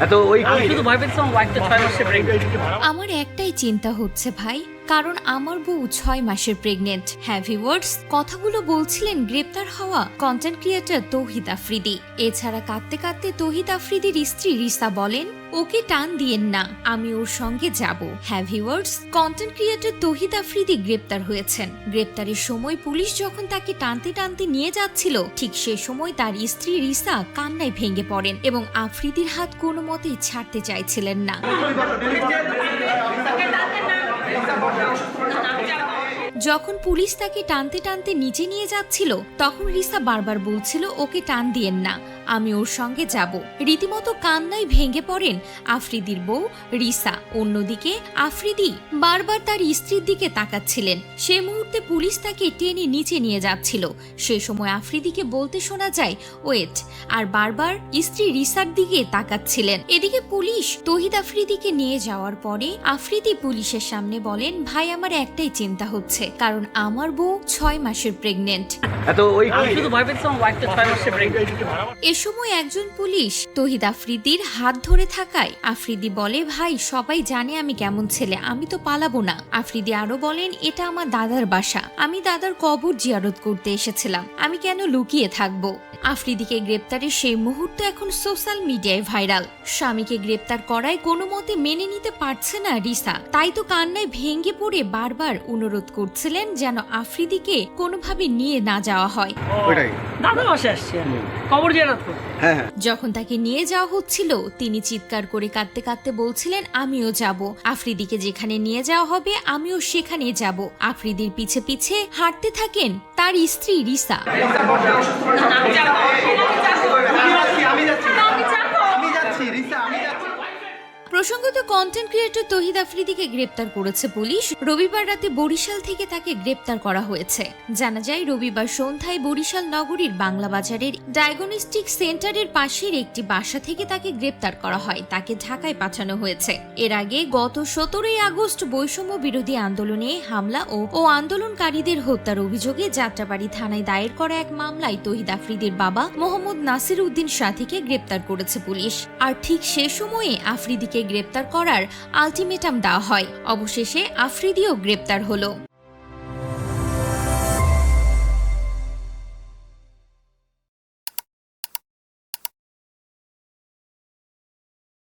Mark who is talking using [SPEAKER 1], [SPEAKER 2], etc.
[SPEAKER 1] এত ওই
[SPEAKER 2] আমার একটাই চিন্তা হচ্ছে ভাই কারণ আমার বউ ছয় মাসের প্রেগনেন্ট হ্যাভি ওয়ার্ডস কথাগুলো বলছিলেন গ্রেপ্তার হওয়া কন্টেন্ট ক্রিয়েটর তৌহিদ আফ্রিদি। এছাড়া কাঁদতে কাঁদতে তৌহিদ আফ্রিদির স্ত্রী রিসা বলেন, ওকে টান দিয়েন না, আমি ওর সঙ্গে যাব। Heavy words content creator Tauhid Afridi গ্রেপ্তার হয়েছেন। গ্রেপ্তারের সময় পুলিশ যখন তাকে টানতে টানতে নিয়ে যাচ্ছিল, ঠিক সে সময় তার স্ত্রী রিসা কান্নায় ভেঙে পড়েন এবং আফ্রিদির হাত কোনো মতেই ছাড়তে চাইছিলেন না। না যখন পুলিশ তাকে টানতে টানতে নিচে নিয়ে যাচ্ছিল, তখন রিসা বারবার বলছিল, ওকে টান দিয়েন না, আমি ওর সঙ্গে যাব। রীতিমতো কান্নায় ভেঙে পড়েন আফ্রিদির বউ রিসা। অন্যদিকে আফ্রিদি বারবার তার স্ত্রীর দিকে তাকাচ্ছিলেন। সে মুহূর্তে পুলিশ তাকে টেনে নিচে নিয়ে যাচ্ছিল। সে সময় আফ্রিদিকে বলতে শোনা যায়, ওয়েট। আর বারবার স্ত্রী রিসার দিকে তাকাচ্ছিলেন। এদিকে পুলিশ তহিদ আফ্রিদিকে নিয়ে যাওয়ার পরে আফ্রিদি পুলিশের সামনে বলেন, ভাই, আমার একটাই চিন্তা হচ্ছে। কারণ আমার বউ ছয় মাসের প্রেগনেন্ট এ সময় একজন পুলিশ তহিদ আফ্রিদির হাত ধরে থাকায় আফ্রিদি বলে ভাই সবাই জানে আমি কেমন ছেলে আমি তো পালাবো না। আফ্রিদি আরও বলেন এটা আমার দাদার বাসা। আমি দাদার কবর জিয়ারত করতে এসেছিলাম। আমি কেন লুকিয়ে থাকব? আফ্রিদিকে গ্রেপ্তারের সেই মুহূর্ত এখন সোশ্যাল মিডিয়ায় ভাইরাল। স্বামীকে গ্রেপ্তার করায় কোনো মতে মেনে নিতে পারছে না রিসা। তাই তো কান্নায় ভেঙে পড়ে বারবার অনুরোধ করছিলেন যেন আফ্রিদিকে কোনোভাবে নিয়ে না যাওয়া হয়।
[SPEAKER 3] দাদা বাসে আসছি। কবর জিয়ারত করতে।
[SPEAKER 1] হ্যাঁ হ্যাঁ।
[SPEAKER 2] যখন তাকে নিয়ে যাওয়া হচ্ছিল তিনি চিৎকার করে কাঁদতে কাঁদতে বলছিলেন আমিও যাব। আফ্রিদিকে যেখানে নিয়ে যাওয়া হবে আমিও সেখানে যাব। আফ্রিদির পিছে পিছে হাঁটতে থাকেন তার স্ত্রী রিসা। প্রসঙ্গত কন্টেন্ট ক্রিয়েটর তহিদ আফ্রিদিকে গ্রেপ্তার করেছে পুলিশ। রবিবার রাতে বরিশাল থেকে তাকে গ্রেপ্তার করা হয়েছে। জানা যায়, রবিবার সন্ধ্যায় বরিশাল নগরীর বাংলা বাজারের ডায়াগনস্টিক সেন্টারের পাশের একটি বাসা থেকে তাকে গ্রেপ্তার করা হয়। তাকে ঢাকায় পাঠানো হয়েছে। এর আগে গত সতেরোই আগস্ট বৈষম্য বিরোধী আন্দোলনে হামলা ও আন্দোলনকারীদের হত্যার অভিযোগে যাত্রাবাড়ি থানায় দায়ের করা এক মামলায় তহিদ আফ্রিদির বাবা মোহাম্মদ নাসির উদ্দিন সাথীকে গ্রেপ্তার করেছে পুলিশ। আর ঠিক সে সময়ে আফ্রিদিকে গ্রেপ্তার করার আলটিমেটাম দেওয়া হয়। অবশেষে আফ্রিদিও গ্রেপ্তার হলো।